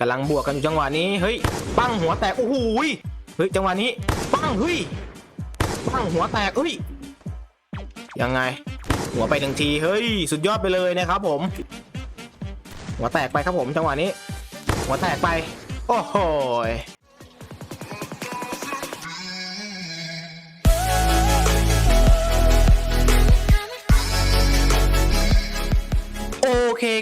กำลังบวกกันอยู่จังหวะนี้เฮ้ยปั้งหัวแตกโอ้โหยเฮ้ยจังหวะนี้ปั้งเฮ้ยปั้งหัวแตกเฮ้ยยังไง หัวไปทันทีเฮ้ยสุดยอดไปเลยนะครับผม หัวแตกไปครับผมจังหวะนี้ หัวแตกไป โอ้โห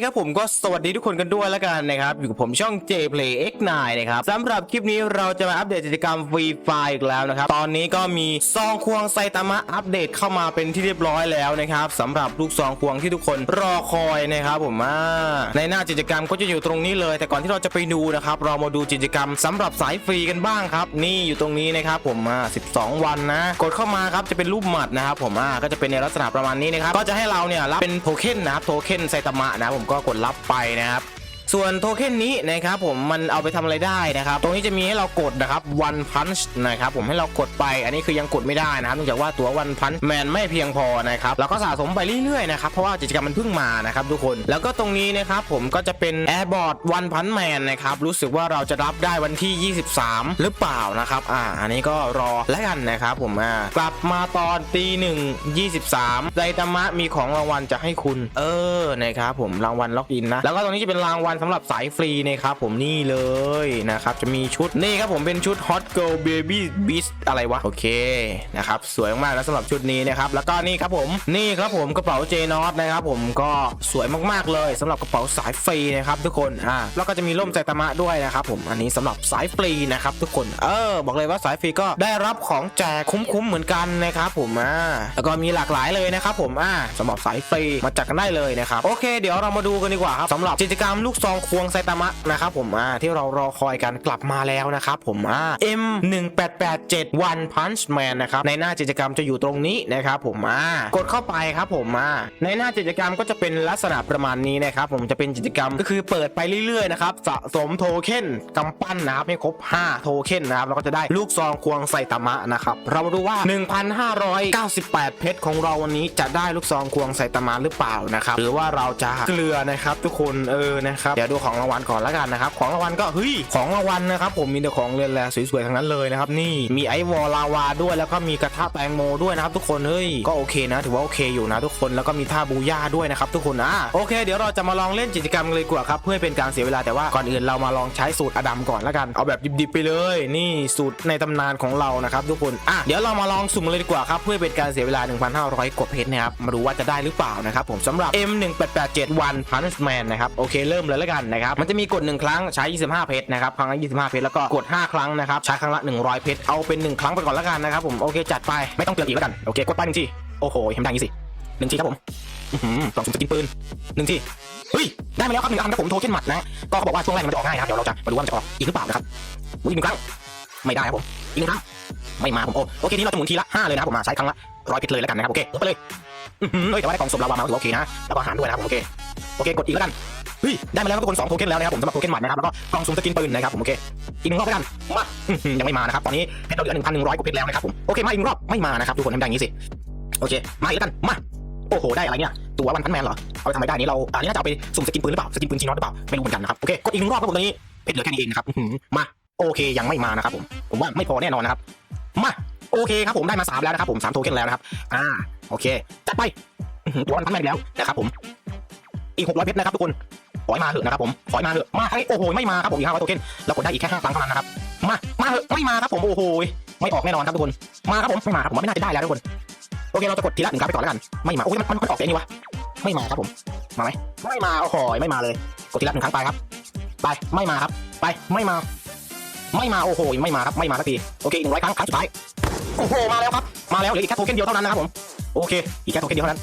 ครับผมก็สวัสดีทุกคนกันด้วยแล้วกันนะครับอยู่กับผมช่อง JPlay X9 นะครับสำหรับคลิปนี้เราจะมาอัปเดตกิจกรรมฟรีไฟอีกแล้วนะครับตอนนี้ก็มีซองควงไซตามะอัปเดตเข้ามาเป็นที่เรียบร้อยแล้วนะครับสำหรับลูกซองควงที่ทุกคนรอคอยนะครับผมอ่าในหน้ากิจกรรมก็จะอยู่ตรงนี้เลย แต่ก่อนที่เราจะไปดูนะครับเรามาดูกิจกรรมสำหรับสายฟรีกันบ้างครับ นี่อยู่ตรงนี้นะครับผมอ่า12 วันนะ กดเข้ามาครับจะเป็นรูปหมัดนะครับผมอ่าก็จะเป็นในลักษณะประมาณนี้นะครับก็จะให้เราเนี่ยรับเป็นโทเค็นนะครับโทเค็นไซตามะนะผมก็กดรับไปนะครับ ส่วนโทเค็นนี้นะครับผมมันเอาไปทำอะไรได้นะครับ ตรงนี้จะมีให้เรากดนะครับ one punch นะครับผมให้เรากดไป อันนี้คือยังกดไม่ได้นะครับเนื่องจากว่าตัว one punch man ไม่เพียงพอนะครับเราก็สะสมไปเรื่อยๆนะครับเพราะว่ากิจกรรมมันเพิ่งมานะครับทุกคนแล้วก็ตรงนี้นะครับผมก็จะเป็น airboard one punch man นะครับรู้สึกว่าเราจะรับได้วันที่ 23 หรือเปล่านะครับอ่าอันนี้ก็รอแล้วกันนะครับผมอ่ากลับมาตอนตีหนึ่งยี่สิบสามไดตามะมีของรางวัลจะให้คุณ เออนะครับผมรางวัลล็อกอินนะแล้วก็ตรงนี้จะเป็นรางวัลสำหรับสายฟรีนะครับผมนี่เลยนะครับจะมีชุดนี่ครับผมเป็นชุด Hot Girl Baby Beast อะไรวะ โอเคนะครับสวยมากแล้วสำหรับชุดนี้นะครับแล้วก็นี่ครับผมนี่ครับผมกระเป๋า J n o t นะครับผมก็สวยมากๆเลยสำหรับกระเป๋าสายฟรีนะครับทุกคนอ่าแล้วก็จะมีร่มไซตมะด้วยนะครับผมอันนี้สำหรับสายฟรีนะครับทุกคนเออบอกเลยว่าสายฟรีก็ได้รับของแจกคุ้มๆเหมือนกันนะครับผมอ่าแล้วก็มีหลากหลายเลยนะครับผมอ่าสำหรับสายฟรีมาจัดกันได้เลยนะครับโอเค เดี๋ยวเรามาดูกันดีกว่าครับสำหรับกิจกรรมลูกซององควงไซตามะนะครับผมอ่าที่เรารอคอยกันกลับมาแล้วนะครับผมอ่า M 1 8 8 7 One Punch Man นะครับในหน้ากิจกรรมจะอยู่ตรงนี้นะครับผมอ่ากดเข้าไปครับผมอ่าในหน้ากิจกรรมก็จะเป็นลักษณะประมาณนี้นะครับผมจะเป็นกิจกรรมก็คือเปิดไปเรื่อยๆนะครับสะสมโทเค็นกำปั้นนะครับให้ครบ 5 โทเค็นนะครับเราก็จะได้ลูกซองควงไซตามะนะครับเรามาดูว่า 1,598 เพชรของเราวันนี้จะได้ลูกซองควงไซตามะหรือเปล่านะครับหรือว่าเราจะเกลือนะครับทุกคนเออนะครับเดี๋ยวดูของรางวัลก่อนล้วกันนะครับของรางวัลก็เฮ้ยของรางวัลนะครับผมมีแต่ของเรือนแร่สวยๆทั้งนั้นเลยนะครับนี่มีไอวอลลาวาด้วยแล้วก็มีกระทะแตงโมด้วยนะครับทุกคนเฮ้ยก็โอเคนะ ถือว่าโอเคอยู่นะทุกคนแล้วก็มีท่าบูย่าด้วยนะครับทุกคนอะโอเค เดี๋ยวเราจะมาลองเล่นกิจกรรมเลยดีกว่าครับเพื่อให้เป็นการเสียเวลาแต่ว่าก่อนอื่นเรามาลองใช้สูตรอดัมก่อนล้วกันเอาแบบดิบๆไปเลย นี่สูตรในตำนานของเรานะครับทุกคนอะเดี๋ยวเรามาลองสุ่มเลยดีกว่าครับเพื่อเป็นการเสียเวลา 1,500 กว่าเพชรนะครับมาดูว่าจะได้หรือเปล่านะครับผมสำหรับ M1887 One Punch Man นะครับโอเคเริ่มเลยแล้วกันนะครับมันจะมีกด 1 ครั้งใช้ 25 เพชรนะครับครั้งละ25 เพชรแล้วก็กด 5 ครั้งนะครับใช้ครั้งละ 100 เพชรเอาเป็น 1 ครั้งไปก่อนแล้วกันนะครับผมโอเคจัดไปไม่ต้องเตือนอีกแล้วกันโอเคกดไปหนึ่งทีโอ้โหทำได้อย่างนี้สิหนึ่งทีครับผมกล่องสุ่มสกินปืนหนึ่งทีเฮ้ยได้มาแล้วครับหนึ่งอันครับผมโทเค็นหมัดนะก็เขาบอกว่าช่วงแรกมันจะออกง่ายนะครับเดี๋ยวเราจะมาดูว่ามันจะออกอีกหรือเปล่านะครับหมุนอีกหนึ่งครั้งไม่ได้ครับผมอีกหนึ่งครั้งไม่มาผมโอ้โอเคนี้เราจะหมุนทีละห้าเลยนะครับผมใช้ครั้งละร้อยเพชรเลยแล้วกันนะครับโอเคกดไปเลยเฮ้ยแต่ว่าได้กล่องสุ่มลาวามาถือว่าโอเคนะแล้วก็อาหารด้วยนะครับผมโอเคโอเคกดอีกแล้วกัน เฮ้ยได้มาแล้วครับทุกคนสองโทเค็นแล้วนะครับผมสำหรับโทเค็นหมัดนะครับแล้วก็กล่องสุมสกินปืนนะครับผมโอเคอีกหนึ่งรอบแล้วกันมายังไม่มานะครับตอนนี้เพชรเราเหลือหนึ่งพันหนึ่งร้อยกว่าเพชรแล้วนะครับผมโอเคมาอีกหนึ่งรอบไม่มานะครับทุกคนทำได้อย่างนี้สิโอเคมาอีกแล้วกันมาโอ้โหได้อะไรเนี่ยตัววันพันแมนเหรอเอาไปทำอะไรได้นี่เราอันนี้น่าจะเอาไปสุ่มสกินปืนหรือเปล่าสกินปืนจีนอตหรือเปล่าไม่รู้เหมือนกันนะครับโอเคกดอีกหนึ่งรอบครับผมตอนนี้เพชรเหลือแค่นี้เองนะครับมาโอเคยังไม่มานะครับผมผมว่าไม่พอแน่นอนนะครับมาโอเคครับผมได้มาสามแล้วนะครับผมสามโทเค็นแล้วนะครับอ่าโอเคจัดไปตัววันพันแมนแล้วนะครับผมอีกหกร้อยเพชรนะครับทุกคน ขอให้มาเถอะนะครับผมขอให้มาเถอะมาครั้งนี้โอ้โหไม่มาครับผมอีกห้าร้อยโทเค็นเรากดได้อีกแค่ห้าครั้งเท่านั้นนะครับมามาเถอะไม่มาครับผมโอ้โหไม่ออกแน่นอนครับทุกคนมาครับผมไม่มาครับผมไม่น่าจะได้แล้วทุกคนโอเคเราจะกดทีละหนึ่งครั้งไปก่อนแล้วกันไม่มาโอ้ยมันมันออกเสียงนี่วะไม่มาครับผมมาไหมไม่มาโอ้โหไม่มาเลย กดทีละหนึ่งครั้งไปครับ ไปไม่มาครับ ไปไม่มา ไม่มาโอ้โหไม่มาครับไม่มาสักทีโอเคหนึ่งร้อยครั้งครั้งสุดท้ายโอ้โหมาแล้วครับมาแล้วเหลืออีกแค่โทเค็นเดียวเท่านั้นนะครับผมโอเค อีกแค่โทเค็นเดียวเท่านั้น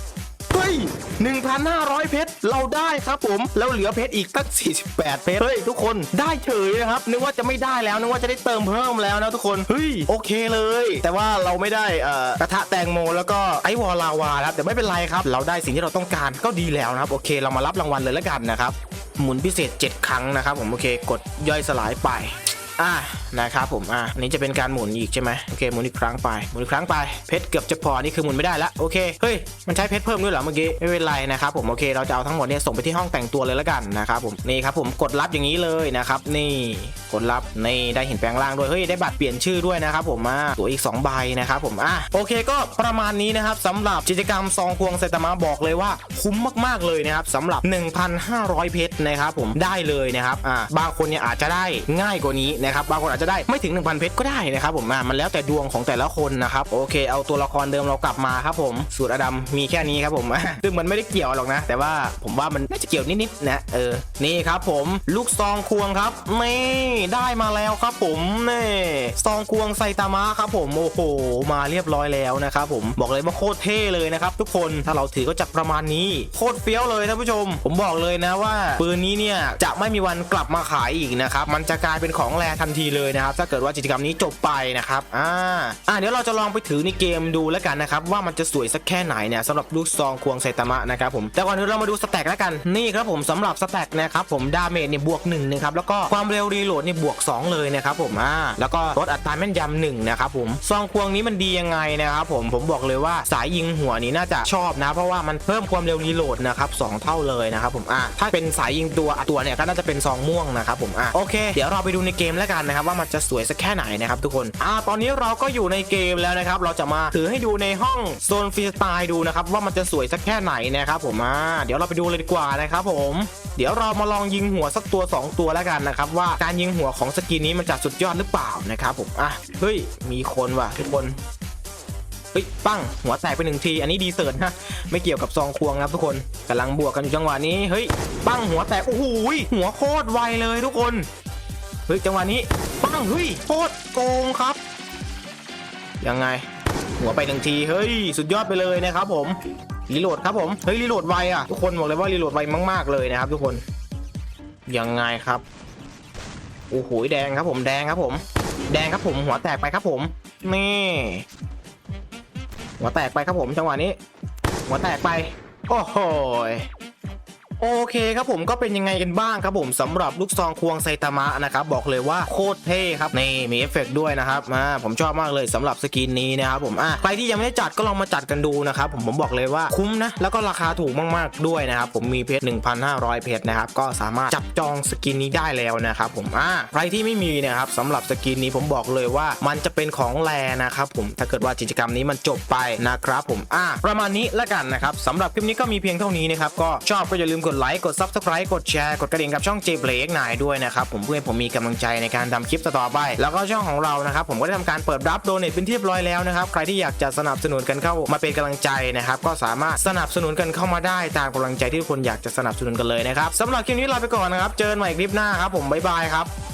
ฮ้ย 1,500 เพชรเราได้ครับผมแล้วเหลือเพชรอีกตั้ง 48 เพชรเฮ้ยทุกคนได้เฉยนะครับนึกว่าจะไม่ได้แล้วนึกว่าจะได้เติมเพิ่มแล้วนะทุกคนเฮ้ยโอเคเลย แต่ว่าเราไม่ได้เอ่อกระทะแตงโมแล้วก็ไอวอลลาวาครับแต่ไม่เป็นไรครับ เราได้สิ่งที่เราต้องการก็ดีแล้วนะครับโอเคเรามารับรางวัลเลยแล้วกันนะครับหมุนพิเศษ 7 ครั้งนะครับผมโอเค กดย่อยสลายไป อะนะครับผมอะอันนี้จะเป็นการหมุนอีกใช่ไหมโอเคหมุนอีกครั้งไปหมุนอีกครั้งไปเพชรเกือบจะพอนี่คือหมุนไม่ได้ละโอเคเฮ้ยมันใช้เพชรเพิ่มด้วยเหรอเมื่อกี้ไม่เป็นไรนะครับผมโอเคเราจะเอาทั้งหมดเนี่ยส่งไปที่ห้องแต่งตัวเลยละกันนะครับผมนี่ครับผมกดรับอย่างนี้เลยนะครับนี่กดรับนี่ได้เหินแปลงร่างด้วยเฮ้ยได้บัตรเปลี่ยนชื่อด้วยนะครับผมอะตัวอีก2ใบนะครับผมอะโอเคก็ประมาณนี้นะครับสำหรับกิจกรรมซองควงไซตามะบอกเลยว่าคุ้มมากๆเลยนะครับสำหรับ 1,500 เพชรนะครับผมได้เลยนะครับอ่าบางคนเนี่ยอาจจะได้ง่ายกว่านี้นะครับบางคนอาจจะได้ไม่ถึง 1,000 เพชรก็ได้นะครับผมอ่ามันแล้วแต่ดวงของแต่ละคนนะครับโอเค เอาตัวละครเดิมเรากลับมาครับผมสูตรอดัมมีแค่นี้ครับผมซึ่งมันไม่ได้เกี่ยวหรอกนะ แต่ว่าผมว่ามันน่าจะเกี่ยวนิดๆนะเออนี่ครับผมลูกซองควงครับนี่ได้มาแล้วครับผมนี่ซองควงไซตามะครับผมโอ้โหมาเรียบร้อยแล้วนะครับผมบอกเลยว่าโคตรเท่เลยนะครับทุกคนถ้าเราถือก็จะประมาณนี้โคตรเฟี้ยวเลยท่านผู้ชม ผมบอกเลยนะว่าปืนนี้เนี่ยจะไม่มีวันกลับมาขายอีกนะครับมันจะกลายเป็นของแรทันทีเลยนะครับถ้าเกิดว่ากิจกรรมนี้จบไปนะครับอ่าอ่าเดี๋ยวเราจะลองไปถือในเกมดูแล้วกันนะครับว่ามันจะสวยสักแค่ไหนเนี่ยสำหรับลูกซองควงไซตามะนะครับผมแต่ก่อนอื่นเรามาดูสแต็กแล้วกันนี่ครับผมสำหรับสแต็กนะครับผมดาเมจเนี่ยบวก1นะครับแล้วก็ความเร็วรีโหลดเนี่ยบวก 2 เลยนะครับผมอ่าแล้วก็ลดอัตราแม่นยำหนึ่งนะครับผมซองควงนี้มันดียังไงนะครับผมผมบอกเลยว่าสายยิงหัวนี้น่าจะชอบนะ เพราะว่ามันเพิ่มความเร็วรีโหลดนะครับสองเท่าเลยนะครับผมอ่าถ้าเป็นสายยิงตัวอะตัวเนี่ยก็น่าจะเป็นซองม่วงนะครับผมอ่าโอเค เดี๋ยวเราไปดูในเกมแล้วกันนะครับว่ามันจะสวยสักแค่ไหนนะครับทุกคนอ่าตอนนี้เราก็อยู่ในเกมแล้วนะครับเราจะมาถือให้ดูในห้องโซนฟรีสไตล์ดูนะครับว่ามันจะสวยสักแค่ไหนนะครับผมอ่าเดี๋ยวเราไปดูเลยดีกว่านะครับผมเดี๋ยวเรามาลองยิงหัวสักตัว 2 ตัวแล้วกันนะครับว่าการยิงหัวของสกินนี้มันจะสุดยอดหรือเปล่านะครับผมอะเฮ้ยมีคนว่ะทุกคนเฮ้ยปั้งหัวแตกไปหนึ่งที อันนี้ดีเซิร์ตนะไม่เกี่ยวกับซองควงนะครับทุกคนกำลังบวกกันอยู่จังหวะนี้เฮ้ยปั้งหัวแตกโอ้โหหัวโคตรไวเลยทุกคน ฮ้ยจังหวะนี้ปังเฮ้ยโคตรโกงครับ ยังไง หัวไปหนึ่งทีเฮ้ยสุดยอดไปเลยนะครับผมรีโหลดครับผมเฮ้ยรีโหลดไวอะทุกคนบอกเลยว่ารีโหลดไวมากๆเลยนะครับ ทุกคนยังไงครับโอ้โหแดงครับผมแดงครับผม แดงครับผมหัวแตกไปครับผมนี่หัวแตกไปครับผมจังหวะนี้ หัวแตกไป โอ้โหย โอเคครับผมก็เป็นยังไงกันบ้างครับผมสำหรับลูกซองควงไซตามะนะครับบอกเลยว่าโคตรเท่ครับนี่มีเอฟเฟกต์ด้วยนะครับอ่าผมชอบมากเลยสำหรับสกินนี้นะครับผมอะใครที่ยังไม่ได้จัดก็ลองมาจัดกันดูนะครับผมผมบอกเลยว่าคุ้มนะแล้วก็ราคาถูกมากๆด้วยนะครับผมมีเพชร1,500 เพชรนะครับก็สามารถจับจองสกินนี้ได้แล้วนะครับผมอ่าใครที่ไม่มีนะครับสำหรับสกินนี้ผมบอกเลยว่ามันจะเป็นของแรนะครับผมถ้าเกิดว่ากิจกรรมนี้มันจบไปนะครับผมอ่าประมาณนี้ละกันนะครับสำหรับคลิปนี้ก็มีเพียงเท่านี้นะครับก็ชอบก็อย่าลืมกดดไลค์กด Subscribe กดแชร์กดกระดิ่งกับช่อง J Play X 9ด้วยนะครับผมเพื่อให้ผมมีกำลังใจในการทำคลิปต่อไป แล้วก็ช่องของเรานะครับผมก็ได้ทำการเปิดรับโดเนทเป็นที่เรียบร้อยแล้วนะครับใครที่อยากจะสนับสนุนกันเข้ามาเป็นกำลังใจนะครับก็สามารถสนับสนุนกันเข้ามาได้ตามกำลังใจที่ทุกคนอยากจะสนับสนุนกันเลยนะครับสำหรับคลิปนี้ลาไปก่อนนะครับเจอกันใหม่คลิปหน้าครับผมบ๊ายบายครับ